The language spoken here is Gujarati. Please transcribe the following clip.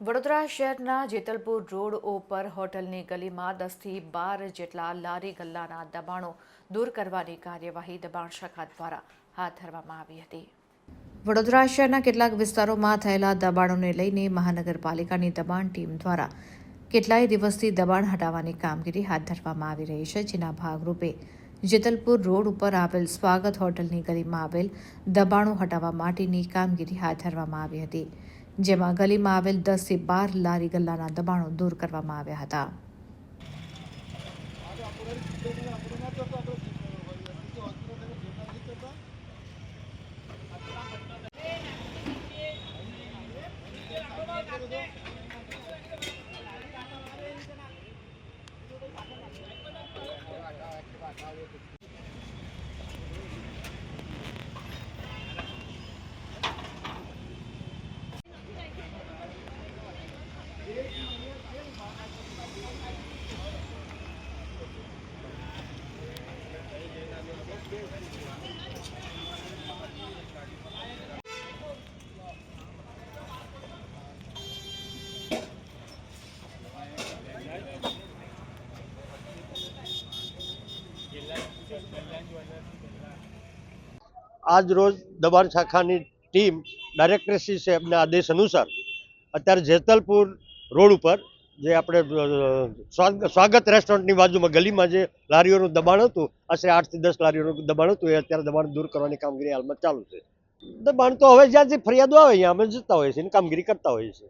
વડોદરા શહેરના જેતલપુર રોડ ઉપર હોટલની ગલીમાં દસથી બાર જેટલા લારી ગલ્લાના દબાણો દૂર કરવાની કાર્યવાહી દબાણ શાખા દ્વારા હાથ ધરવામાં આવી હતી. વડોદરા શહેરના કેટલાક વિસ્તારોમાં થયેલા દબાણોને લઈને મહાનગરપાલિકાની દબાણ ટીમ દ્વારા કેટલાય દિવસથી દબાણ હટાવવાની કામગીરી હાથ ધરવામાં આવી રહી છે, જેના ભાગરૂપે જેતલપુર રોડ ઉપર આવેલ સ્વાગત હોટલની ગલીમાં આવેલ દબાણો હટાવવા માટેની કામગીરી હાથ ધરવામાં આવી હતી, જેમાં ગલીમાં આવેલ દસથી બાર લારી ગલ્લાના દબાણો દૂર કરવામાં આવ્યા હતા. આજ રોજ દબાણ શાખાની ટીમ ડાયરેક્ટરશ્રી સાહેબના આદેશ અનુસાર અત્યારે જેતલપુર રોડ ઉપર જે આપણે સ્વાગત રેસ્ટોરન્ટની બાજુમાં ગલીમાં જે લારીઓનું દબાણ હતું, આશરે આઠથી દસ લારીઓનું દબાણ હતું, એ અત્યારે દબાણ દૂર કરવાની કામગીરી હાલમાં ચાલુ છે. દબાણ તો હવે જ્યાંથી ફરિયાદો આવે અહીંયા અમે જતા હોઈએ છીએ કામગીરી કરતા હોઈએ છીએ.